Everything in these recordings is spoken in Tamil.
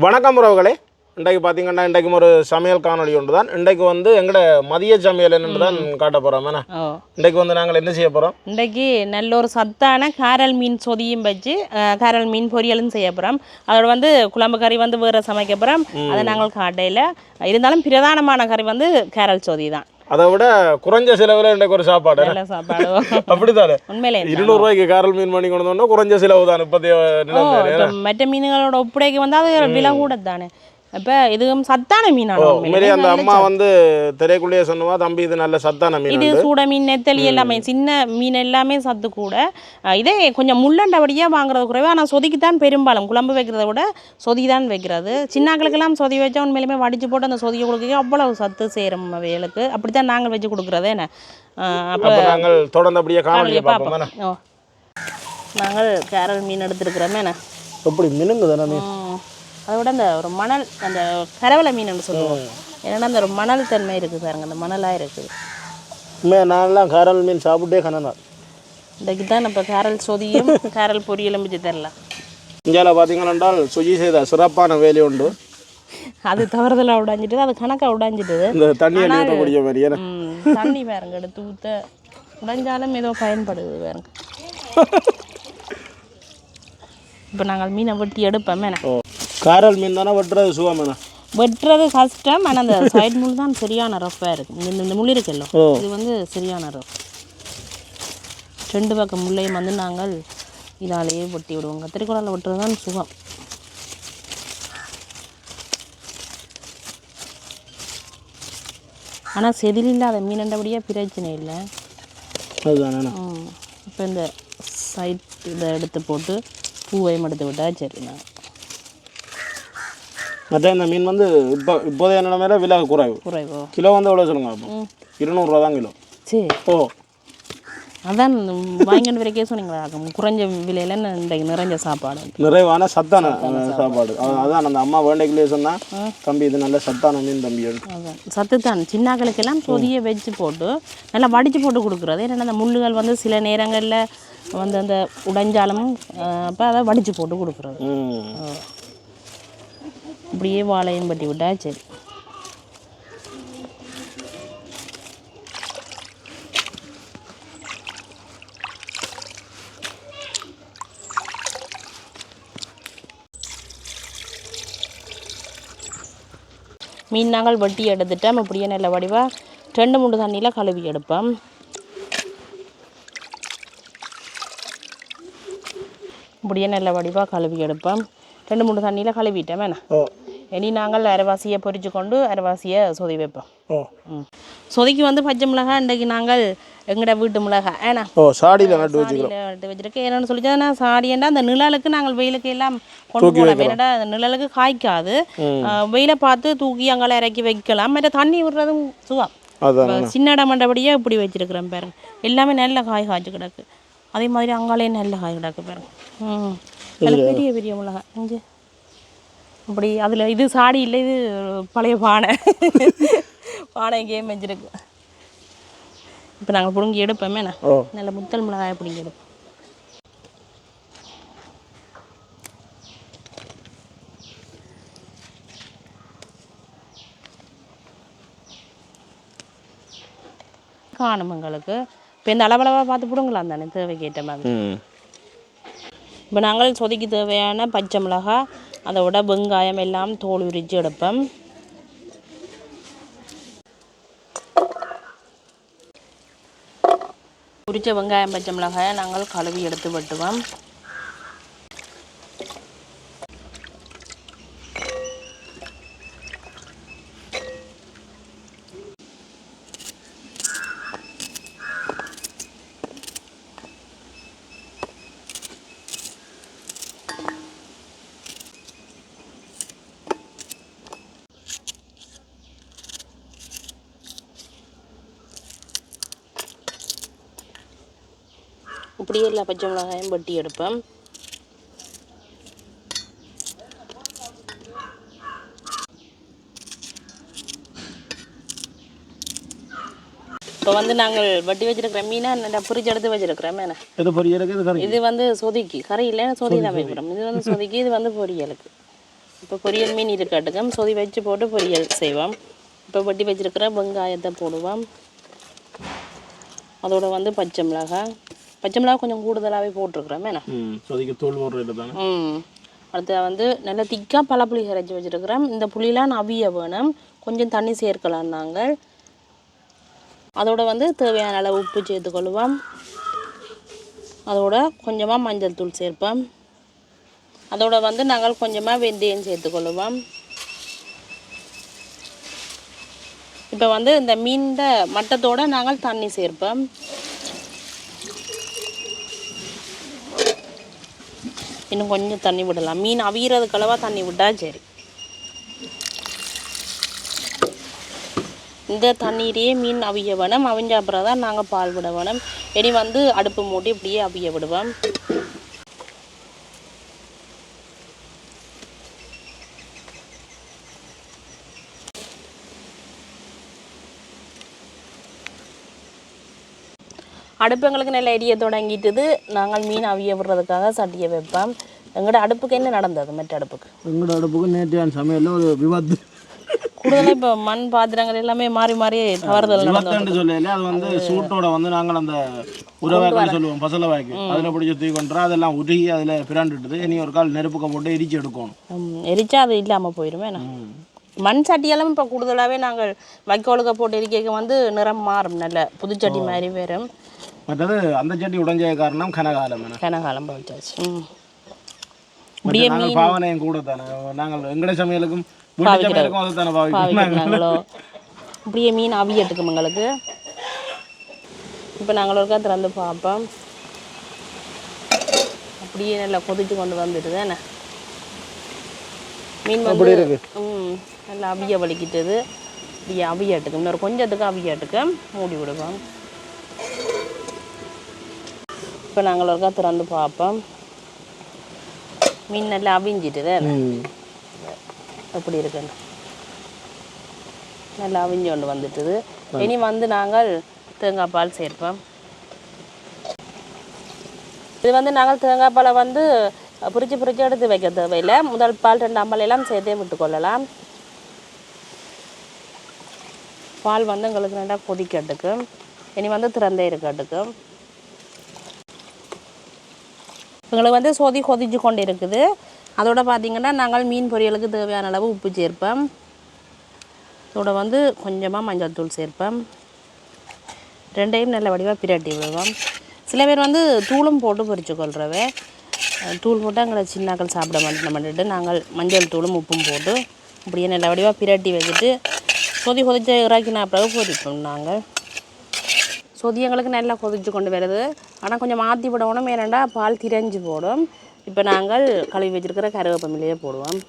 வணக்கம் உறவுகளே. இன்றைக்கு பார்த்தீங்கன்னா இன்றைக்கும் ஒரு சமையல் காணொளி ஒன்று தான் இன்றைக்கு வந்து எங்களோட மதிய சமையல் என்னன்னு தான் காட்ட போகிறோம் இன்றைக்கு வந்து நாங்கள் என்ன செய்ய போகிறோம் இன்றைக்கு நல்ல ஒரு சத்தான காரல் மீன் சொதியும் வச்சு காரல் மீன் பொரியலும் செய்ய போகிறோம் அதோட வந்து குழம்பு கறி வந்து வேறு சமைக்க போகிறோம் அதை நாங்கள் காட்டையில் இருந்தாலும் பிரதானமான கறி வந்து கேரல் சொதி தான் அதை விட குறைஞ்ச செலவில் இன்றைக்கு ஒரு சாப்பாடு. அப்படித்தானே? இருநூறு ரூபாய்க்கு காரல் மீன் பண்ணி கொண்டு வந்தோம்னா குறைஞ்ச செலவு தான் இப்போ மற்ற மீன்களோட ஒப்படைக்கு வந்து அது விலை கூட தானே இப்போ இதுவும் சத்தான மீனான உண்மையிலேயே அந்த அம்மா வந்து திரைக்குள்ளேயே சொன்னவா தம்பி இது நல்ல சத்தான மீன் இது சூட மீன் நெத்தலி எல்லாமே சின்ன மீன் எல்லாமே சத்து கூட. இதே கொஞ்சம் முள்ளண்டபடியாக வாங்குறது குறைவு ஆனால் சொதிக்கு தான் பெரும்பாலும். குழம்பு வைக்கிறத விட சொதி தான் வைக்கிறது. சின்னாக்களுக்கெல்லாம் சொதி வச்சா உண்மையிலுமே வடிச்சு போட்டு அந்த சொதியை கொடுக்க அவ்வளவு சத்து சேரும் அவைகளுக்கு. அப்படி தான் நாங்கள் வச்சு கொடுக்குறது என்ன? அப்போ அப்போ நாங்கள் தொடர்ந்து அப்படியே காணொலியை பார்ப்போம் நாங்கள் கேரல் மீன் எடுத்துருக்குறோமே என்ன? எப்படி மினுங்கு அதை விட அந்த ஒரு மணல் அந்த கரவலை மீன் சொல்லுவோம். ஏன்னா அந்த ஒரு மணல் தன்மை இருக்குது பாருங்க அந்த மணலாக இருக்குது உண்மையாக நான்லாம் காரல் மீன் சாப்பிட்டே கனதான் இன்றைக்கு தான் இப்போ கேரல் சொதியும் கேரல் பொரியலும் வச்சு தரலாம். இந்தியாவில் பார்த்தீங்கன்னா சுஜி செய்த சிறப்பான வேலை உண்டு. அது தவறுதலாக உடைஞ்சிட்டு அது கணக்காக உடைஞ்சிட்டுது. இந்த தண்ணியை நீட்டக்கூடிய மாதிரி தண்ணி பாருங்க எடுத்து ஊற்ற உடைஞ்சாலும் ஏதோ பயன்படுது பாருங்க. இப்போ நாங்கள் மீனை வெட்டி எடுப்போம் காரல் மீன் தானே வெட்டுறது சுகமேண்ணா வெட்டுறது கஷ்டம். ஆனால் அந்த சைடு முள் தான் சரியான ரஃப்பாக இருக்குது இந்த இந்த முள் இருக்குல்ல. இது வந்து சரியான ரஃப் ரெண்டு பக்கம் முள்ளையும் வந்து நாங்கள் இதாலேயே வெட்டி விடுவோம். கத்திரிக்கோளால் வெட்டுறது தான் சுகம். ஆனால் செதில் இல்லாத மீனண்டபடியாக பிரச்சனை இல்லை. இப்போ இந்த சைட் இதை எடுத்து போட்டு பூவையும் எடுத்து விட்டா சரி மற்ற இந்த மீன் வந்து இப்போ இப்போதைய நிலைமையில விலை குறைவு. குறைவோ? கிலோ வந்து எவ்வளோ சொல்லுங்க அப்போ? இருநூறுவா தான் கிலோ. சரி ஓ. அதான் வாங்கிட்டு வரைக்கே சொன்னீங்களா குறைஞ்ச விலையில இன்றைக்கு நிறைஞ்ச சாப்பாடு? நிறைவான சத்தான சாப்பாடு. அதான் அந்த அம்மா வேண்டைக்குள்ளே சொன்னா தம்பி இது நல்ல சத்தான மீன் தம்பி. அதான். சத்து தான் சின்னாக்களுக்கெல்லாம் சொதியை வச்சு போட்டு நல்லா வடித்து போட்டு கொடுக்குறது. ஏன்னா அந்த முள்ளுகள் வந்து சில நேரங்களில் வந்து அந்த உடைஞ்சாலும் அப்போ அதை வடித்து போட்டு கொடுக்குறது. இப்படியே வாழையும் பட்டி விட்டா சரி. மீன் நாங்கள் வட்டி எடுத்துட்டோம் இப்படியே நல்ல வடிவாக ரெண்டு மூணு தண்ணியில் கழுவி எடுப்போம். இப்படியே நல்ல வடிவாக கழுவி எடுப்போம். ரெண்டு மூணு தண்ணியில் கழுவிட்டேன். வேணாம் இனி நாங்கள் அரைவாசியை பொரிச்சு கொண்டு அரைவாசியை சொதி வைப்போம். சொதிக்கு வந்து பச்சை மிளகாய் இன்றைக்கு நாங்கள் எங்கட வீட்டு மிளகாய் ஏன்னா? ஓ சாடியில் நட்டு வச்சுக்கிறோம். நட்டு வச்சிருக்கேன். என்னென்னு சொல்லிச்சா சாடியண்டா அந்த நிழலுக்கு நாங்கள் வெயிலுக்கு எல்லாம் கொண்டு போகலாம். ஏன்னாடா அந்த நிழலுக்கு காய்க்காது. வெயிலை பார்த்து தூக்கி அங்கால இறக்கி வைக்கலாம். மற்ற தண்ணி விடுறதும் சுகம். சின்ன இடம் மண்டபடியே இப்படி வச்சிருக்கிறேன் பாருங்க. எல்லாமே நல்ல காய் காய்ச்சி கிடக்கு. அதே மாதிரி அங்காலே நல்ல காய் கிடக்கு பாருங்க. பெரிய பெரிய மிளகாய். இங்கே. அப்படி அதில் இது சாடி இல்லை இது பழைய பானை. பானை கேம் வச்சிருக்கு. இப்போ நாங்கள் பிடுங்கி எடுப்போமே ஓ. நல்ல முத்தல் மிளகாயை பிடுங்கி எடுப்போம். காணும் எங்களுக்கு. இப்போ இந்த அளவளவாக பார்த்து பிடுங்கலாம் தானே தேவைக்கு ஏற்ற மாதிரி இப்போ நாங்கள் சொதிக்கு தேவையான பச்சை மிளகாய் அதோட வெங்காயம் எல்லாம் தோல் உரிச்சு எடுப்போம் உரித்த வெங்காயம் பச்சை மிளகாயை நாங்கள் கழுவி எடுத்து வெட்டுவோம் இப்படியே எல்லா பச்சை மிளகாயும் வெட்டி எடுப்போம் இப்போ வந்து நாங்கள் வட்டி வச்சிருக்கிற மீனை நல்லா பொரிச்சு எடுத்து வச்சிருக்கிறோம் மேலே. எது பொரியலுக்கு இது இது வந்து சொதிக்கு. கறி இல்லைன்னா சொதி தான் வைக்கிறோம் இது வந்து சொதிக்கு இது வந்து பொரியலுக்கு. இப்போ பொரியல் மீன் இருக்கட்டுக்கும். சொதி வச்சு போட்டு பொரியல் செய்வோம். இப்போ வெட்டி வச்சிருக்கிற வெங்காயத்தை போடுவோம். அதோட வந்து பச்சை மிளகாய். பச்சை மிளகாய் கொஞ்சம் கூடுதலாகவே போட்டிருக்கிறோம். வேணா ம் அடுத்து வந்து நல்லா திக்காக பழப்புளி கரைச்சி வச்சுருக்கிறோம் இந்த புளிலாம் அவிய வேணும். கொஞ்சம் தண்ணி சேர்க்கலாம் நாங்கள். அதோட வந்து தேவையான அளவு உப்பு சேர்த்துக்கொள்வோம் அதோட கொஞ்சமாக மஞ்சள் தூள் சேர்ப்போம். அதோட வந்து நாங்கள் கொஞ்சமாக வெந்தயம் சேர்த்துக்கொள்வோம் இப்போ வந்து இந்த மீன்ட மட்டத்தோட நாங்கள் தண்ணி சேர்ப்போம். இன்னும் கொஞ்சம் தண்ணி விடலாம். மீன் அவியறதுக்கு அளவா தண்ணி விட்டா சரி. இந்த தண்ணீரையே மீன் அவிய வேணும். அவிஞ்ச அப்புறம் தான் நாங்கள் பால் விட வேணும். இனி வந்து அடுப்பு மூட்டி இப்படியே அவிய விடுவோம். அடுப்பு எங்களுக்கு நல்ல எரிய தொடங்கிட்டுது. நாங்கள் மீன் அவிய விடுறதுக்காக சட்டியை வைப்போம். எங்களோட அடுப்புக்கு என்ன நடந்தது? மற்ற அடுப்புக்கு? எங்களோட அடுப்புக்கு நேற்றையான சமையலில் ஒரு விபத்து கூடுதலாக இப்போ மண் பாத்திரங்கள் எல்லாமே மாறி மாறி தவறுதல் நடந்து விபத்துன்னு சொல்லல. அது வந்து சூட்டோட வந்து நாங்கள் அந்த உரவாய்க்கு சொல்லுவோம். பசல வாய்க்கு. அதில் பிடிச்சி தூக்கி கொண்டுறோம் அதெல்லாம் உருகி அதில் பிராண்டுட்டுது. இனி ஒரு கால் நெருப்புக்க போட்டு எரிச்சு எடுக்கணும். எரிச்சா அது இல்லாமல் போயிடுமே மண் சட்டியெல்லாம் இப்போ கூடுதலாகவே நாங்கள் வைக்கோலுக்க போட்டு எரிக்க வந்து நிறம் மாறும். நல்ல புதுச்சட்டி மாதிரி வரும். மற்றது அந்த சட்டி உடஞ்ச காரணம் கனகாலம் கனகாலம் போயிட்டாச்சு நாங்கள் பாவனையும் கூட தானே நாங்கள் எங்கட சமையலுக்கும் வீட்டு சமையலுக்கும் அதை தானே பாவிக்கிறோம் இப்படியே மீன் அவியட்டுக்கும் எங்களுக்கு இப்போ நாங்கள் ஒருக்கா திறந்து பார்ப்போம் அப்படியே நல்லா கொதிச்சு கொண்டு வந்துடுது என்ன மீன் வந்து ம் நல்லா அவிய வலிக்கிட்டது இப்படியே அவியாட்டுக்கு இன்னொரு கொஞ்சத்துக்கு அவியாட்டுக்கு மூடி விடுவோம் இப்போ நாங்கள் ஒருக்கா திறந்து பார்ப்போம் மீன் நல்லா அவிஞ்சிட்டுது எப்படி இருக்குன்னு நல்லா அவிஞ்சு கொண்டு வந்துட்டுது இனி வந்து நாங்கள் தேங்காய் பால் சேர்ப்போம் இது வந்து நாங்கள் தேங்காய் பாலை வந்து பிரித்து பிரித்து எடுத்து வைக்க தேவையில்லை முதல் பால் ரெண்டாம் பால் எல்லாம் சேர்த்தே விட்டுக்கொள்ளலாம் பால் வந்து எங்களுக்கு நல்லா கொதிக்கட்டுக்கு இனி வந்து திறந்தே இருக்கட்டுக்கு எங்களுக்கு வந்து சொதி கொதிச்சு கொண்டு இருக்குது அதோடு பார்த்தீங்கன்னா நாங்கள் மீன் பொரியலுக்கு தேவையான அளவு உப்பு சேர்ப்போம். இதோட வந்து கொஞ்சமாக மஞ்சள் தூள் சேர்ப்போம். ரெண்டையும் நல்ல வடிவாக பிரட்டி விடுவோம். சில பேர் வந்து தூளும் போட்டு பொறிச்சு கொள்றவே. தூள் போட்டு எங்களை சின்னாக்கள் சாப்பிட மாட்டேன் நாங்கள் மஞ்சள் தூளும் உப்பும் போட்டு இப்படியே நல்ல வடிவாக பிரட்டி வச்சுட்டு சொதி கொதிச்சு இறக்கின பிறகு பொறிப்போம் நாங்கள். சொதி எங்களுக்கு நல்லா கொதிச்சு கொண்டு வருது. ஆனால் கொஞ்சம் மாற்றி விடணும் ஏனண்டா பால் திரைஞ்சு போடும். இப்போ நாங்கள் கழுவி வச்சிருக்கிற கருவேப்பமிலையே போடுவோம்.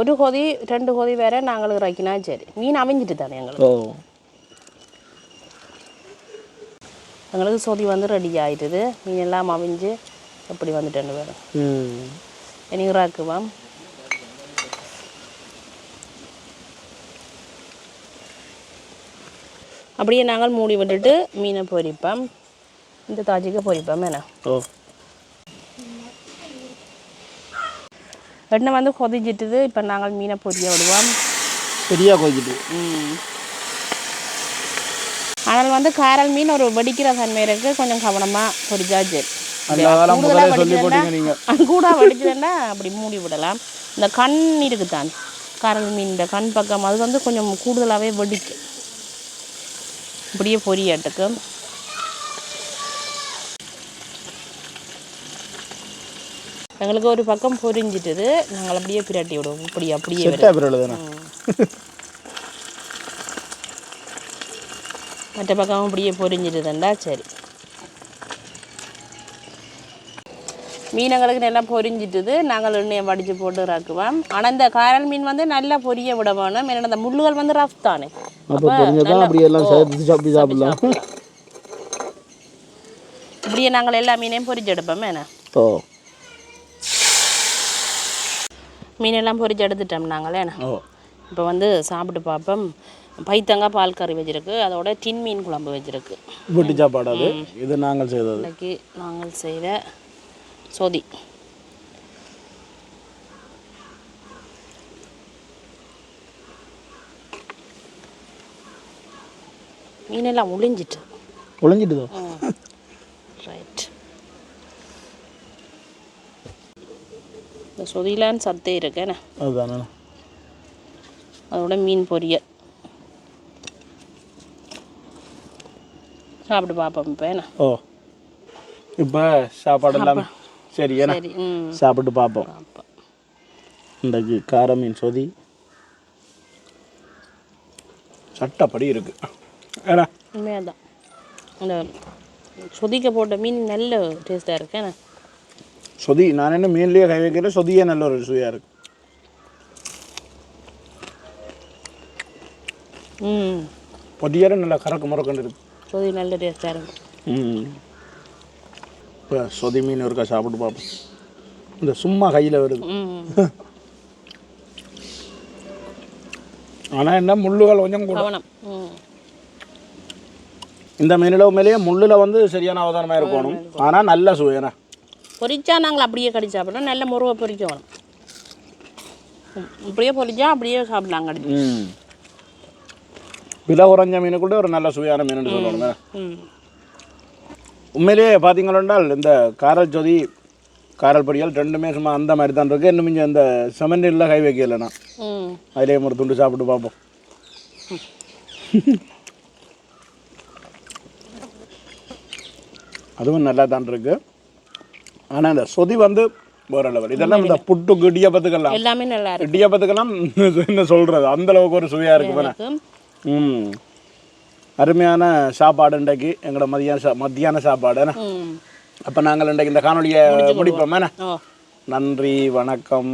ஒரு கொதி ரெண்டு கொதி வேற நாங்கள் இறக்கினா சரி. மீன் அவிஞ்சிட்டு தானே எங்களுக்கு? எங்களுக்கு சொதி வந்து ரெடி ஆயிட்டுது. மீன் எல்லாம் அவிஞ்சு எப்படி வந்துட்டேன்னு வேறு இனி இறாக்குவோம். அப்படியே நாங்கள் மூடி விட்டுட்டு மீனை பொரிப்போம் இந்த தாஜிக்கு பொரிப்போம் என்ன? எண்ணெய் வந்து கொதிச்சிட்டுது இப்போ நாங்கள் மீனை பொரிய விடுவோம். சரியா கொதிக்கிட்டு ம். ஆனால் வந்து காரல் மீன் ஒரு வெடிக்கிற தன்மை இருக்கு கொஞ்சம் கவனமாக பொரிச்சா சரி. கூட வெடிச்சதுன்னா அப்படி மூடி விடலாம். இந்த கண் இருக்குதான். காரல் மீன் இந்த கண் பக்கம் அது வந்து கொஞ்சம் கூடுதலாகவே வெடிக்கும். இப்படியே பொரியாட்டுக்கு எங்களுக்கு ஒரு பக்கம் பொரிஞ்சிட்டுது. நாங்கள் அப்படியே பிரட்டி விடுவோம். இப்படி அப்படியே மற்ற பக்கம் இப்படியே பொரிஞ்சிட்டுதுண்டா? சரி. மீனங்களுக்கு நல்லா பொரிஞ்சிட்டுது. நாங்கள் எண்ணெயை வடித்து போட்டு இறக்குவோம். ஆனால் இந்த காரல் மீன் வந்து நல்லா பொரிய விட வேணும். ஏன்னா இந்த முள்ளுகள் வந்து ரஃப் தானே. சாப்பிடலாம். இப்படியே நாங்கள் எல்லா மீனையும் பொரிச்சு எடுப்போம் என்ன? ஓ. மீனெல்லாம் பொரிச்சு எடுத்துட்டோம் நாங்களே. என்ன? ஓ. இப்போ வந்து சாப்பிட்டு பார்ப்போம். பைத்தங்காய் பால் கறி வச்சிருக்கு. அதோட டின் மீன் குழம்பு வச்சிருக்கு. வீட்டு சாப்பாடு இது நாங்கள் செய்தது. நாங்கள் செய்கிற சொதி. மீனெல்லாம் ஒளிஞ்சிட்டு ஒளிஞ்சிட்டுதோ ரைட் இந்த சொதிலான்னு சத்தே இருக்கேண்ணே அதுதானே. அதோட மீன் பொரியல். சாப்பிட்டு பார்ப்போம் இப்போ ஓ. இப்போ சாப்பாடு எல்லாம் சரி ஏன்னா சாப்பிட்டு பார்ப்போம். இன்றைக்கு கார மீன் சொதி. சட்டப்படி இருக்கு. ஏன்னா உண்மையாக தான் இந்த சொதிக்க போட்ட மீன் நல்ல டேஸ்ட்டாக இருக்கு என்ன சொதி நான் என்ன மீன்லேயே கை வைக்கிறேன் சொதியே நல்ல ஒரு சுவையாக இருக்கு. ம். பொதியார நல்லா கறக்கு முறக்கண்டு இருக்கு. சொதி நல்ல டேஸ்ட்டாக இருக்கும் ம். இப்போ சொதி மீன் இருக்கா சாப்பிட்டு பார்ப்போம். இந்த சும்மா கையில் வருது. ஆனால் என்ன முள்ளுகள் கொஞ்சம் கூட. இந்த மீனில் உண்மையிலேயே முள்ளில் வந்து சரியான அவதானமாக இருக்கணும். ஆனால் நல்ல சுவையண்ணா பொரிச்சா நாங்கள் அப்படியே கடிச்சு சாப்பிட்றோம் நல்ல முருவை பொரிக்க வேணும். ம், இப்படியே பொரிச்சா அப்படியே சாப்பிடலாம் ம். விலை குறைஞ்ச மீன் கூட ஒரு நல்ல சுவையான மீன் சொல்லணுங்க உண்மையிலேயே பார்த்தீங்களென்றால் இந்த காரல் சொதி காரல் பொரியல் ரெண்டுமே சும்மா அந்த மாதிரி தான் இருக்குது இன்னும் கொஞ்சம் இந்த செமண்டில் கை வைக்கல நான். ம். அதிலே ஒரு துண்டு சாப்பிட்டு பார்ப்போம். அதுவும் நல்லா தான் இருக்கு. ஆனால் இந்த சொதி வந்து வேற லெவல் இதெல்லாம் இந்த புட்டுக்கு இடியப்பத்துக்கெல்லாம். எல்லாமே நல்லா இருக்கு. இடியப்பத்துக்கெல்லாம் என்ன சொல்கிறது அந்த அளவுக்கு ஒரு சுவையாக இருக்கு. ம். அருமையான சாப்பாடு இன்றைக்கு. எங்களோட மதியான சா மத்தியான சாப்பாடு அப்போ நாங்கள் இன்றைக்கு இந்த காணொலியை முடிப்போம் நன்றி வணக்கம்.